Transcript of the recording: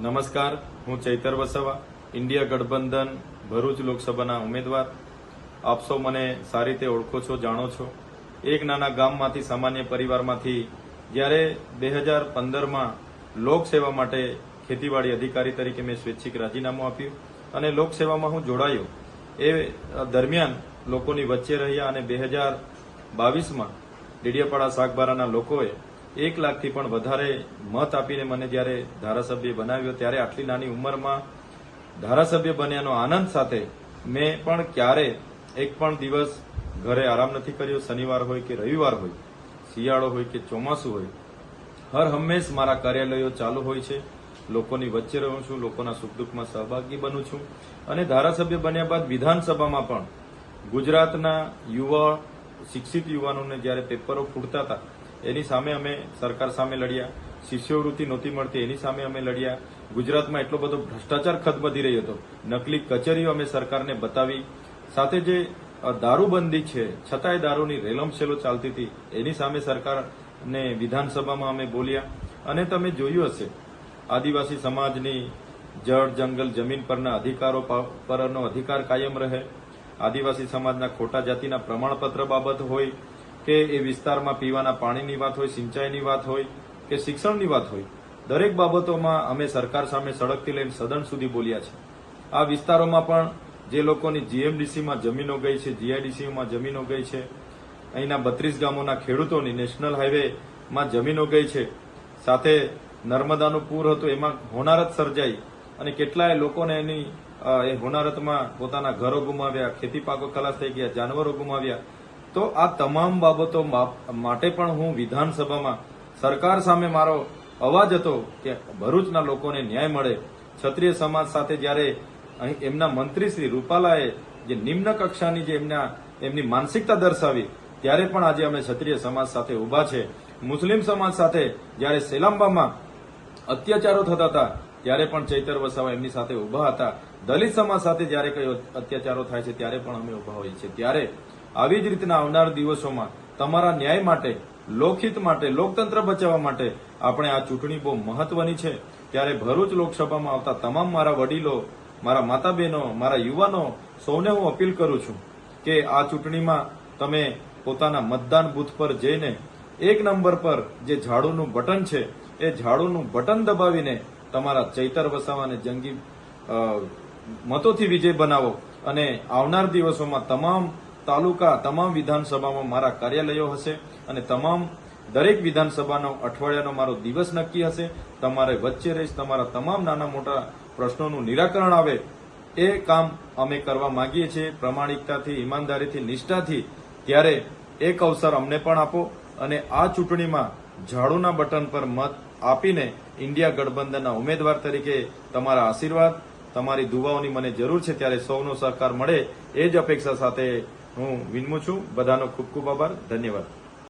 નમસ્કાર, હું ચૈતર વસાવા, ઇન્ડિયા ગઠબંધન ભરૂચ લોકસભાના ઉમેદવાર. આપ મને સારી રીતે ઓળખો છો, જાણો છો. એક નાના ગામમાંથી સામાન્ય પરિવારમાંથી જ્યારે બે હજાર પંદરમાં લોકસેવા માટે ખેતીવાડી અધિકારી તરીકે મેં સ્વૈચ્છિક રાજીનામું આપ્યું અને લોકસેવામાં હું જોડાયો. એ દરમિયાન લોકોની વચ્ચે રહ્યા અને બે હજાર બાવીસમાં ડેડિયાપાડા શાકબારાના લોકોએ એક લાખથી પણ વધારે મત આપીને મને જ્યારે ધારાસભ્ય બનાવ્યો, ત્યારે આટલી નાની ઉંમરમાં ધારાસભ્ય બન્યાનો આનંદ સાથે મેં પણ ક્યારે એક પણ દિવસ ઘરે આરામ નથી કર્યો. શનિવાર હોય કે રવિવાર હોય, શિયાળો હોય કે ચોમાસું હોય, હર હંમેશ મારા કાર્યાલયો ચાલુ હોય છે. લોકોની વચ્ચે રહું છું, લોકોના સુખ દુઃખમાં સહભાગી બનું છું. અને ધારાસભ્ય બન્યા બાદ વિધાનસભામાં પણ ગુજરાતના યુવા, શિક્ષિત યુવાનોને જ્યારે પેપરો ફૂટતા હતા એની સામે અમે સરકાર સામે લડ્યા. શિષ્યવૃત્તિ નહોતી મળતી, એની સામે અમે લડ્યા. ગુજરાતમાં એટલો બધો ભ્રષ્ટાચાર ખત વધી રહ્યો હતો. નકલી કચેરીઓ અમે સરકારને બતાવી. સાથે જે દારૂબંધી છે, છતાંય દારૂની રેલમસેલો ચાલતી હતી, એની સામે સરકારને વિધાનસભામાં અમે બોલ્યા. અને તમે જોયું હશે, આદિવાસી સમાજની જળ, જંગલ, જમીન પરના અધિકારો પરનો અધિકાર કાયમ રહે. આદિવાસી સમાજના ખોટા જાતિના પ્રમાણપત્ર બાબત હોય કે એ વિસ્તારમાં પીવાના પાણીની વાત હોય, સિંચાઈની વાત હોય કે શિક્ષણની વાત હોય, દરેક બાબતોમાં અમે સરકાર સામે સડકથી લઈને સદન સુધી બોલ્યા છે. આ વિસ્તારોમાં પણ જે લોકોની જીએમડીસીમાં જમીનો ગઈ છે, જીઆઈડીસીમાં જમીનો ગઈ છે, અહીંના બત્રીસ ગામોના ખેડૂતોની નેશનલ હાઈવેમાં જમીનો ગઈ છે, સાથે નર્મદાનું પૂર હતું, એમાં હોનારત સર્જાઈ અને કેટલાય લોકોને એની એ હોનારતમાં પોતાના ઘરો ગુમાવ્યા ખેતી પાકો ખલાસ થઈ ગયા, જાનવરો ગુમાવ્યા તો આ તમામ બાબતો માટે પણ હું વિધાનસભામાં સરકાર સામે મારો અવાજ હતો કે ભરૂચના લોકોને ન્યાય મળે. ક્ષત્રિય સમાજ સાથે જ્યારે અહીં એમના મંત્રી શ્રી રૂપાલાએ જે નિમ્ન કક્ષાની જે એમના એમની માનસિકતા દર્શાવી, ત્યારે પણ આજે અમે ક્ષત્રિય સમાજ સાથે ઊભા છે. મુસ્લિમ સમાજ સાથે જ્યારે સેલામ્બામાં અત્યાચારો થતા હતા, ત્યારે પણ ચૈતર વસાવા એમની સાથે ઊભા હતા. દલિત સમાજ સાથે જ્યારે કઈ અત્યાચારો થાય છે, ત્યારે પણ અમે ઊભા હોઈએ છીએ. ત્યારે આવી જ રીતના આવનાર દિવસોમાં તમારા ન્યાય માટે, લોકહિત માટે, લોકતંત્ર બચાવવા માટે આપણે આ ચૂંટણી બહુ મહત્વની છે. ત્યારે ભરૂચ લોકસભામાં આવતા તમામ મારા વડીલો, મારા માતા બહેનો મારા યુવાનો, સૌને હું અપીલ કરું છું કે આ ચૂંટણીમાં તમે પોતાના મતદાન બૂથ પર જઈને એક નંબર પર જે ઝાડુનું બટન છે, એ ઝાડુનું બટન દબાવીને તમારા ચૈતર વસાવાને જંગી મતોથી વિજય બનાવો. અને આવનાર દિવસોમાં તમામ તાલુકા તમામ વિધાનસભામાં મારા કાર્યાલયો હશે અને તમામ દરેક વિધાનસભાનો અઠવાડિયાનો મારો દિવસ નક્કી હશે. તમારે વચ્ચે રહીશ, તમારા તમામ નાના મોટા પ્રશ્નોનું નિરાકરણ આવે. એ કામ અમે કરવા માંગીએ છીએ. પ્રમાણિકતાથી, ઈમાનદારીથી, નિષ્ઠાથી ત્યારે એક અવસર અમને પણ આપો અને આ ચૂંટણીમાં ઝાડુના બટન પર મત આપીને ઇન્ડિયા ગઠબંધનના ઉમેદવાર તરીકે તમારા આશીર્વાદ તમારી દુવાઓની મને જરૂર છે ત્યારે સૌનો સહકાર મળે એ જ અપેક્ષા સાથે હું વિનમું છું. બધાનો ખૂબ ખૂબ આભાર. ધન્યવાદ.